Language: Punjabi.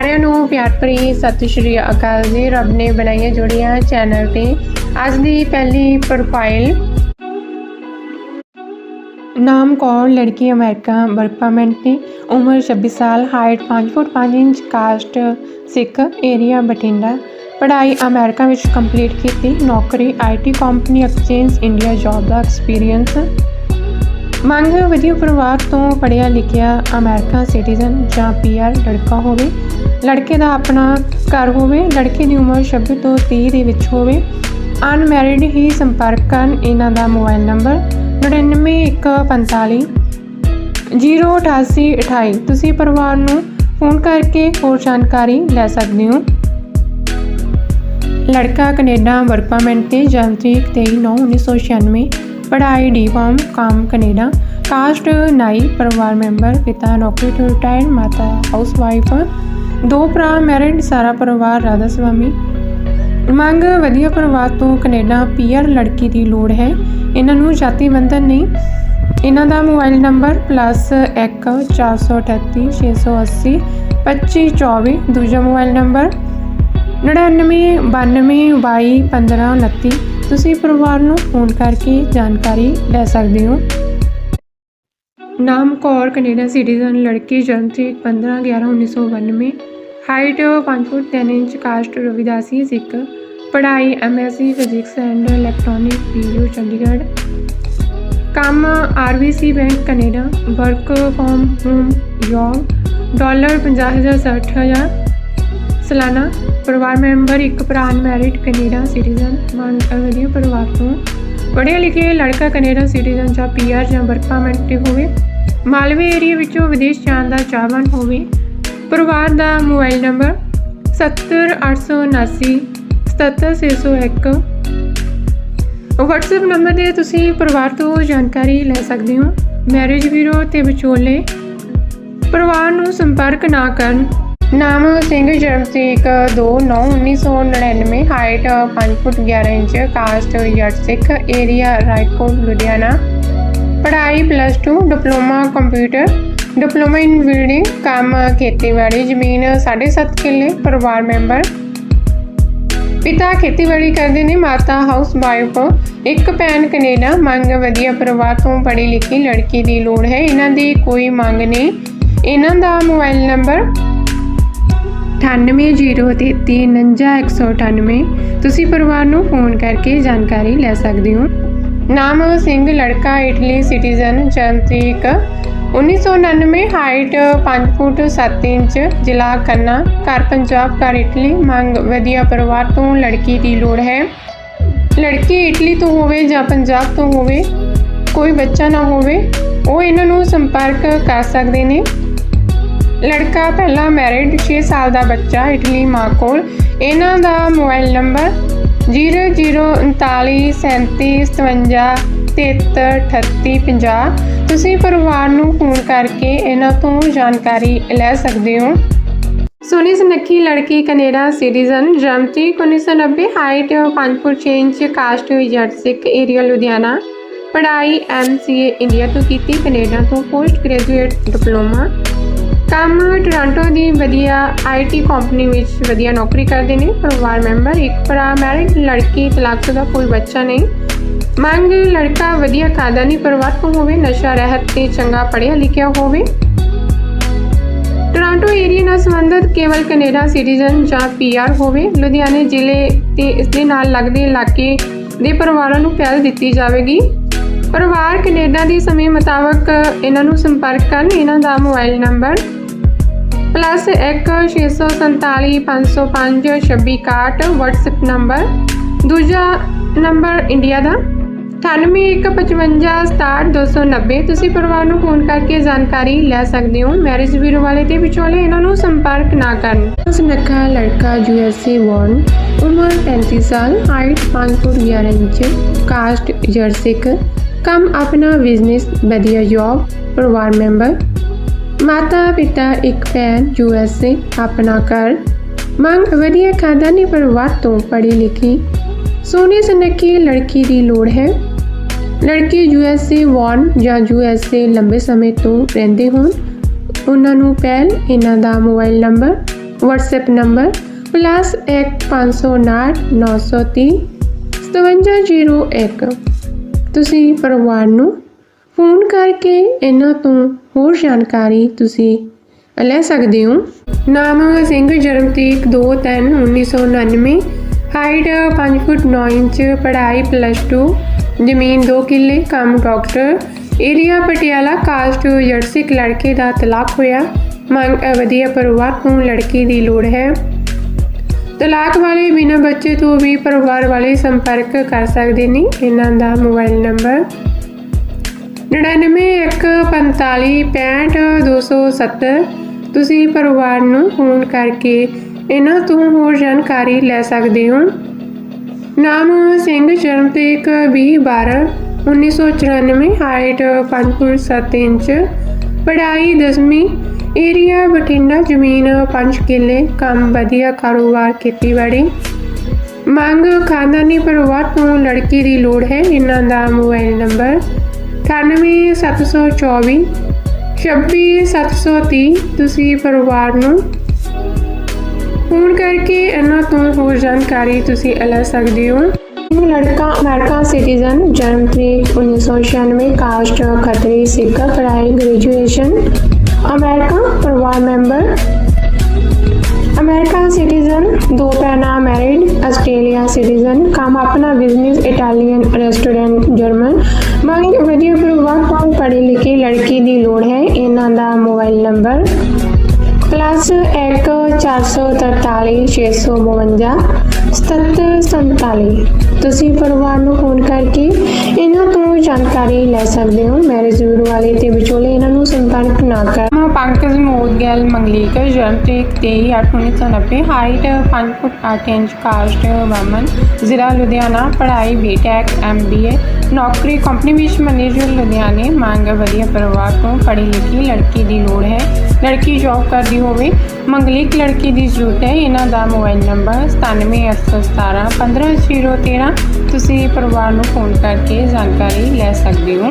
ਸਾਰਿਆਂ ਨੂੰ ਪਿਆਰ ਭਰੀ ਸਤਿ ਸ਼੍ਰੀ ਅਕਾਲ ਜੀ। ਰੱਬ ਨੇ ਬਣਾਈਆਂ ਜੋੜੀਆਂ ਚੈਨਲ ਤੇ। ਅੱਜ ਦੀ ਪਹਿਲੀ ਪ੍ਰੋਫਾਈਲ ਨਾਮ ਕੌਰ ਲੜਕੀ ਅਮਰੀਕਾ ਵਰਕ ਪਰਮਿਟ ਉਮਰ 26 ਸਾਲ height 5 foot 5 inch caste Sikh area Bathinda. ਪੜ੍ਹਾਈ ਅਮਰੀਕਾ ਵਿੱਚ ਕੰਪਲੀਟ ਕੀਤੀ। ਨੌਕਰੀ IT company exchange India job the experience ਮੰਗ, ਵਧੀਆ ਪਰਿਵਾਰ ਤੋਂ ਪੜ੍ਹਿਆ ਲਿਖਿਆ ਅਮਰੀਕਨ ਸਿਟੀਜ਼ਨ ਜਾਂ ਪੀਆਰ ਲੜਕਾ ਹੋਵੇ। ਲੜਕੇ ਦਾ ਆਪਣਾ ਘਰ ਹੋਵੇ, ਲੜਕੇ ਦੀ ਉਮਰ 26 ਤੋਂ 30 ਦੇ ਵਿੱਚ ਹੋਵੇ। ਅਨਮੈਰਿਡ ਹੀ ਸੰਪਰਕ ਕਰਨ ਇਹਨਾਂ ਦਾ ਮੋਬਾਈਲ ਨੰਬਰ 99145 08828 ਤੁਸੀਂ ਪਰਿਵਾਰ ਨੂੰ ਫੋਨ ਕਰਕੇ ਹੋਰ ਜਾਣਕਾਰੀ ਲੈ ਸਕਦੇ ਹੋ। ਲੜਕਾ ਕੈਨੇਡਾ ਵਰਕ ਪਰਮਿਟ ਤੇ ਜਨਮ ਤਰੀਕ 23/9/1996 ਪੜ੍ਹਾਈ ਡੀਫਾਰਮ ਕਾਮ ਕੈਨੇਡਾ। ਕਾਸਟ ਨਾਈ, ਪਰਿਵਾਰ ਮੈਂਬਰ, ਪਿਤਾ, ਨੌਕਰੀ ਤੋਂ ਰਿਟਾਇਰਡ, ਮਾਤਾ ਹਾਊਸ ਵਾਈਫ ਦੋ ਭਰਾ ਮੈਰਿਡ, ਸਾਰਾ ਪਰਿਵਾਰ ਰਾਧਾ ਸਵਾਮੀ। ਮੰਗ ਵਧੀਆ ਪਰਿਵਾਰ ਤੋਂ ਕੈਨੇਡਾ ਪੀਅਰ ਲੜਕੀ ਦੀ ਲੋੜ ਹੈ। ਇਹਨਾਂ ਨੂੰ ਜਾਤੀ ਬੰਧਨ ਨਹੀਂ। ਇਹਨਾਂ ਦਾ ਮੋਬਾਈਲ ਨੰਬਰ +1 438 680 2524 ਦੂਜਾ ਮੋਬਾਈਲ ਨੰਬਰ 99 92 22 15 29 ਤੁਸੀਂ ਪਰਿਵਾਰ ਨੂੰ ਫੋਨ ਕਰਕੇ ਜਾਣਕਾਰੀ ਲੈ ਸਕਦੇ ਹੋ। ਨਾਮ ਕੌਰ, ਕੈਨੇਡਾ ਸਿਟੀਜ਼ਨ, ਲੜਕੀ ਜਨਮ ਤਰੀਕ 15 11 1992 height 5 foot 3 inch, caste Ravidasi, Sikh. ਪੜ੍ਹਾਈ MSc physics and electronic PU Chandigarh. ਕੰਮ RBC bank Canada. Work from home job dollar 50000 60000 ਸਾਲਾਨਾ ਪਰਿਵਾਰ ਮੈਂਬਰ, ਇੱਕ ਭਰਾ ਅਨਮੈਰਿਡ ਕੈਨੇਡਾ ਸਿਟੀਜ਼ਨ। ਮੰਗ ਪਰਿਵਾਰ ਤੋਂ। ਪੜ੍ਹਿਆ ਲਿਖਿਆ ਲੜਕਾ, ਕੈਨੇਡਾ ਸਿਟੀਜ਼ਨ ਜਾਂ ਪੀਆਰ ਜਾਂ ਵਰਕ ਪਰਮਿਟ ਤੇ ਹੋਵੇ। ਮਾਲਵੇ ਏਰੀਆ ਵਿੱਚੋਂ ਵਿਦੇਸ਼ ਜਾਣ ਦਾ ਚਾਹਵਾਨ ਹੋਵੇ, ਪਰਿਵਾਰ ਦਾ ਮੋਬਾਈਲ ਨੰਬਰ 70879 77601 WhatsApp ਨੰਬਰ ਤੇ ਤੁਸੀਂ ਪਰਿਵਾਰ ਤੋਂ ਜਾਣਕਾਰੀ ਲੈ ਸਕਦੇ ਹੋ। ਮੈਰਿਜ ਬਿਊਰੋ ਤੇ ਵਿਚੋਲੇ। ਪਰਿਵਾਰ ਨੂੰ ਸੰਪਰਕ ਨਾ ਕਰਨ। ਨਾਮ ਸਿੰਘ ਜਨਮ ਤਰੀਕ 2/9/1999 ਹਾਈਟ 5 ਫੁੱਟ 11 ਇੰਚ ਕਾਸਟ ਜੱਟ ਸਿੱਖ ਏਰੀਆ ਰਾਈਟਕੋਟ ਲੁਧਿਆਣਾ। ਪੜ੍ਹਾਈ plus 2 diploma computer diploma in building ਕੰਮ ਖੇਤੀਬਾੜੀ, ਜ਼ਮੀਨ 7.5 ਕਿੱਲੇ, ਪਰਿਵਾਰ ਮੈਂਬਰ ਪਿਤਾ ਖੇਤੀਬਾੜੀ ਕਰਦੇ ਨੇ, ਮਾਤਾ ਹਾਊਸ ਵਾਈਫ ਇੱਕ ਭੈਣ ਕੈਨੇਡਾ, ਮੰਗ ਵਧੀਆ ਪਰਿਵਾਰ ਤੋਂ ਪੜ੍ਹੀ ਲਿਖੀ ਲੜਕੀ ਦੀ ਲੋੜ ਹੈ, ਇਹਨਾਂ ਦੀ ਕੋਈ ਮੰਗ ਨਹੀਂ। ਇਹਨਾਂ ਦਾ ਮੋਬਾਈਲ ਨੰਬਰ 9803399198 ਤੁਸੀਂ ਪਰਿਵਾਰ ਨੂੰ ਫੋਨ ਕਰਕੇ ਜਾਣਕਾਰੀ ਲੈ ਸਕਦੇ ਹੋ। ਨਾਮ ਸਿੰਘ, ਲੜਕਾ, ਇਟਲੀ ਸਿਟੀਜ਼ਨ ਜਨਮ ਤਰੀਕ 1999 ਹਾਈਟ 5 ਫੁੱਟ 7 ਇੰਚ, ਜ਼ਿਲ੍ਹਾ ਖੰਨਾ, ਘਰ ਪੰਜਾਬ, ਘਰ ਇਟਲੀ, ਮੰਗ ਵਧੀਆ ਪਰਿਵਾਰ ਤੋਂ ਲੜਕੀ ਦੀ ਲੋੜ ਹੈ। ਲੜਕੀ ਇਟਲੀ ਤੋਂ ਹੋਵੇ ਜਾਂ ਪੰਜਾਬ ਤੋਂ ਹੋਵੇ, ਕੋਈ ਬੱਚਾ ਨਾ ਹੋਵੇ, ਉਹ ਇਹਨਾਂ ਨੂੰ ਸੰਪਰਕ ਕਰ ਸਕਦੇ ਨੇ। ਲੜਕਾ ਪਹਿਲਾ ਮੈਰਿਡ 6 ਸਾਲ ਦਾ ਬੱਚਾ ਇਟਲੀ ਮਾਂ ਕੋਲ। ਇਹਨਾਂ ਦਾ ਮੋਬਾਈਲ ਨੰਬਰ 003937573850 ਤੁਸੀਂ ਪਰਿਵਾਰ ਨੂੰ ਫੋਨ ਕਰਕੇ ਇਹਨਾਂ ਤੋਂ ਜਾਣਕਾਰੀ ਲੈ ਸਕਦੇ ਹੋ। ਸੋਨੀ ਸੁਨੱਖੀ ਲੜਕੀ ਕੈਨੇਡਾ ਸਿਟੀਜ਼ਨ ਜਨਮ ਤਰੀਕ 1990 ਹਾਈਟ 5 ਫੁੱਟ 6 ਇੰਚ, ਕਾਸਟ ਜੱਟ ਸਿੱਖ ਏਰੀਆ ਲੁਧਿਆਣਾ। ਪੜ੍ਹਾਈ ਐਮਸੀਏ ਇੰਡੀਆ ਤੋਂ ਕੀਤੀ, ਕੈਨੇਡਾ ਤੋਂ ਪੋਸਟ ਗ੍ਰੈਜੂਏਟ ਡਿਪਲੋਮਾ। ਕੰਮ ਟੋਰਾਂਟੋ ਦੀ ਵਧੀਆ ਆਈਟੀ ਕੰਪਨੀ ਵਿੱਚ ਵਧੀਆ ਨੌਕਰੀ ਕਰਦੇ ਨੇ, ਪਰਿਵਾਰ ਮੈਂਬਰ, ਇੱਕ ਭਰਾ ਮੈਰਿਡ ਲੜਕੀ ਤਲਾਕਸ਼ੁਦਾ ਕੋਈ ਬੱਚਾ ਨਹੀਂ। ਮੰਗ ਲੜਕਾ ਵਧੀਆ ਖਾਨਦਾਨੀ ਪਰਿਵਾਰ ਤੋਂ ਹੋਵੇ, ਨਸ਼ਾ, ਰਹਿਤ ਤੇ ਚੰਗਾ ਪੜ੍ਹਿਆ ਲਿਖਿਆ ਹੋਵੇ। ਟੋਰਾਂਟੋ ਏਰੀਆ ਨਾਲ ਸੰਬੰਧਿਤ ਕੇਵਲ ਕੈਨੇਡਾ ਸਿਟੀਜ਼ਨ ਜਾਂ ਪੀਆਰ ਹੋਵੇ। ਲੁਧਿਆਣੇ ਜ਼ਿਲ੍ਹੇ ਤੇ ਇਸ ਦੇ ਨਾਲ ਲੱਗਦੇ ਇਲਾਕੇ ਦੇ ਪਰਿਵਾਰਾਂ ਨੂੰ ਪਹਿਲ ਦਿੱਤੀ ਜਾਵੇਗੀ। ਪਰਿਵਾਰ ਕੈਨੇਡਾ ਦੇ ਸਮੇਂ ਮੁਤਾਬਕ ਇਹਨਾਂ ਨੂੰ ਸੰਪਰਕ ਕਰਨ। ਇਹਨਾਂ ਦਾ mobile number plus 1 647 505 2661 WhatsApp number. ਦੂਜਾ ਨੰਬਰ ਇੰਡੀਆ ਦਾ। 9815567290 ਤੁਸੀਂ ਪਰਿਵਾਰ ਨੂੰ ਫੋਨ ਕਰਕੇ ਜਾਣਕਾਰੀ ਲੈ ਸਕਦੇ ਹੋ। ਮੈਰਿਜ ਬਿਊਰੋ ਵਾਲੇ ਤੇ ਵਿਚੋਲੇ ਇਹਨਾਂ ਨੂੰ ਸੰਪਰਕ ਨਾ ਕਰਨ। ਸੁਨੱਖਾ ਲੜਕਾ ਯੂਐਸਏ ਵਾਰਨ, ਉਮਰ 35 ਸਾਲ, ਹਾਈਟ 5 ਫੁੱਟ 11 ਇੰਚ, ਕਾਸਟ ਜਰਸਿਕ। ਕੰਮ ਆਪਣਾ ਬਿਜ਼ਨਸ ਵਧੀਆ ਜੌਬ ਪਰਿਵਾਰ ਮੈਂਬਰ ਮਾਤਾ ਪਿਤਾ ਇੱਕ ਭੈਣ ਯੂਐਸਏ ਆਪਣਾ ਘਰ। ਮੰਗ, ਵਧੀਆ ਖਾਨਦਾਨੀ ਪਰਿਵਾਰ ਤੋਂ ਪੜ੍ਹੀ ਲਿਖੀ। ਸੋਹਣੀ ਸੁਨੱਖੀ ਲੜਕੀ ਦੀ ਲੋੜ ਹੈ। ਲੜਕੀ ਯੂਐਸਏ ਵਾਰਨ ਜਾਂ ਯੂਐਸਏ ਲੰਬੇ ਸਮੇਂ ਤੋਂ ਰਹਿੰਦੇ ਹੋਣ। ਉਹਨਾਂ ਨੂੰ ਪਹਿਲ ਇਹਨਾਂ ਦਾ ਮੋਬਾਈਲ ਨੰਬਰ, WhatsApp ਨੰਬਰ +1559 5701 ਤੁਸੀਂ ਪਰਿਵਾਰ ਨੂੰ ਫੋਨ ਕਰਕੇ ਇਹਨਾਂ ਤੋਂ ਹੋਰ ਜਾਣਕਾਰੀ ਤੁਸੀਂ ਲੈ ਸਕਦੇ ਹੋ। ਨਾਮ ਸਿੰਘ ਜਨਮ ਜਨਮਤਰੀਕ 2/3/1999 ਹਾਈਟ 5 ਫੁੱਟ 9 ਇੰਚ, ਪੜ੍ਹਾਈ ਪਲੱਸ 2 ਜ਼ਮੀਨ 2 ਕਿੱਲੇ, ਕੰਮ ਡਾਕਟਰ ਏਰੀਆ ਪਟਿਆਲਾ ਕਾਸਟ ਜਰਸਿਕ ਲੜਕੇ ਦਾ ਤਲਾਕ ਹੋਇਆ। ਮੰਗ ਵਧੀਆ ਪਰਿਵਾਰ ਨੂੰ ਲੜਕੀ ਦੀ ਲੋੜ ਹੈ। ਤਲਾਕ ਵਾਲੇ ਬਿਨਾਂ ਬੱਚੇ ਤੋਂ ਵੀ ਪਰਿਵਾਰ ਵਾਲੇ ਸੰਪਰਕ ਕਰ ਸਕਦੇ ਨੇ। ਇਹਨਾਂ ਦਾ ਮੋਬਾਈਲ ਨੰਬਰ 9915456270 ਤੁਸੀਂ ਪਰਿਵਾਰ ਨੂੰ ਫੋਨ ਕਰਕੇ ਇਹਨਾਂ ਤੋਂ ਹੋਰ ਜਾਣਕਾਰੀ ਲੈ ਸਕਦੇ ਹੋ। ਨਾਮ ਸਿੰਘ, ਜਨਮ ਤਰੀਕ 2012 1994 ਹਾਈਟ 5 ਫੁੱਟ 7 ਇੰਚ। ਪੜ੍ਹਾਈ 10ਵੀਂ ਏਰੀਆ ਬਠਿੰਡਾ, ਜ਼ਮੀਨ 5 ਕਿੱਲੇ। ਕੰਮ ਵਧੀਆ, ਕਾਰੋਬਾਰ, ਖੇਤੀਬਾੜੀ। ਮੰਗ ਖਾਨਦਾਨੀ ਪਰਿਵਾਰ ਤੋਂ ਲੜਕੀ ਦੀ ਲੋੜ ਹੈ। ਇਹਨਾਂ ਦਾ ਮੋਬਾਈਲ ਨੰਬਰ 98724 26730 ਤੁਸੀਂ ਪਰਿਵਾਰ ਨੂੰ ਫੋਨ ਕਰਕੇ ਇਹਨਾਂ ਤੋਂ ਹੋਰ ਜਾਣਕਾਰੀ ਤੁਸੀਂ ਲੈ ਸਕਦੇ ਹੋ। ਇਹ ਲੜਕਾ ਅਮਰੀਕਾ ਸਿਟੀਜ਼ਨ, ਜਨਮ ਤਰੀਕ 1996 ਕਾਸਟ ਖੱਤਰੀ ਸਿੱਖ ਪੜ੍ਹਾਈ, ਗ੍ਰੈਜੂਏਸ਼ਨ, ਅਮਰੀਕਾ ਪਰਿਵਾਰ ਮੈਂਬਰ ਅਮਰੀਕਨ ਸਿਟੀਜ਼ਨ, ਦੋ ਭੈਣਾਂ ਮੈਰਿਡ ਆਸਟ੍ਰੇਲੀਆ ਸਿਟੀਜ਼ਨ, ਕੰਮ ਆਪਣਾ ਬਿਜ਼ਨਸ ਇਟਾਲੀਅਨ ਰੈਸਟੋਰੈਂਟ ਜਰਮਨ ਮੰਗ ਵਧੀਆ ਪਰਿਵਾਰ ਤੋਂ ਪੜ੍ਹੀ ਲਿਖੀ ਲੜਕੀ ਦੀ ਲੋੜ ਹੈ, ਇਹਨਾਂ ਦਾ ਮੋਬਾਈਲ ਨੰਬਰ ਪਲੱਸ 1 443 652 7747 ਤੁਸੀਂ ਪਰਿਵਾਰ ਨੂੰ ਫੋਨ ਕਰਕੇ ਇਹਨਾਂ ਤੋਂ ਜਾਣਕਾਰੀ ਲੈ ਸਕਦੇ ਹੋ। ਮੈਰਿਜ ਬਿਊਰੋ ਵਾਲੇ ਤੇ ਵਿਚੋਲੇ ਇਹਨਾਂ ਨੂੰ ਸੰਪਰਕ ਨਾ ਕਰ ਮੈਂ ਪੰਕਜ ਮੋਦਗਲ ਮੰਗਲੀਕ ਜਨਮ ਤਰੀਕ 23/8/1990 ਹਾਈਟ 5 ਫੁੱਟ 8 ਇੰਚ, ਕਾਸਟ ਵਮਨ, ਜ਼ਿਲ੍ਹਾ ਲੁਧਿਆਣਾ, ਪੜ੍ਹਾਈ ਬੀਟੈਕ ਐਮਬੀਏ ਨੌਕਰੀ ਕੰਪਨੀ ਵਿੱਚ ਮੈਨੇਜਰ ਲੁਧਿਆਣੇ, ਮੰਗ ਵਧੀਆ ਪਰਿਵਾਰ ਤੋਂ ਪੜ੍ਹੀ ਲਿਖੀ ਲੜਕੀ ਦੀ ਲੋੜ ਹੈ। ਲੜਕੀ ਜੌਬ ਕਰਦੀ ਹੋਵੇ ਮੰਗਲੀਕ ਲੜਕੀ ਦੀ ਜ਼ਰੂਰਤ ਹੈ। ਇਹਨਾਂ ਦਾ ਮੋਬਾਈਲ ਨੰਬਰ 9781715013 ਤੁਸੀਂ ਪਰਿਵਾਰ ਨੂੰ ਫੋਨ ਕਰਕੇ ਜਾਣਕਾਰੀ ਲੈ ਸਕਦੇ ਹੋ।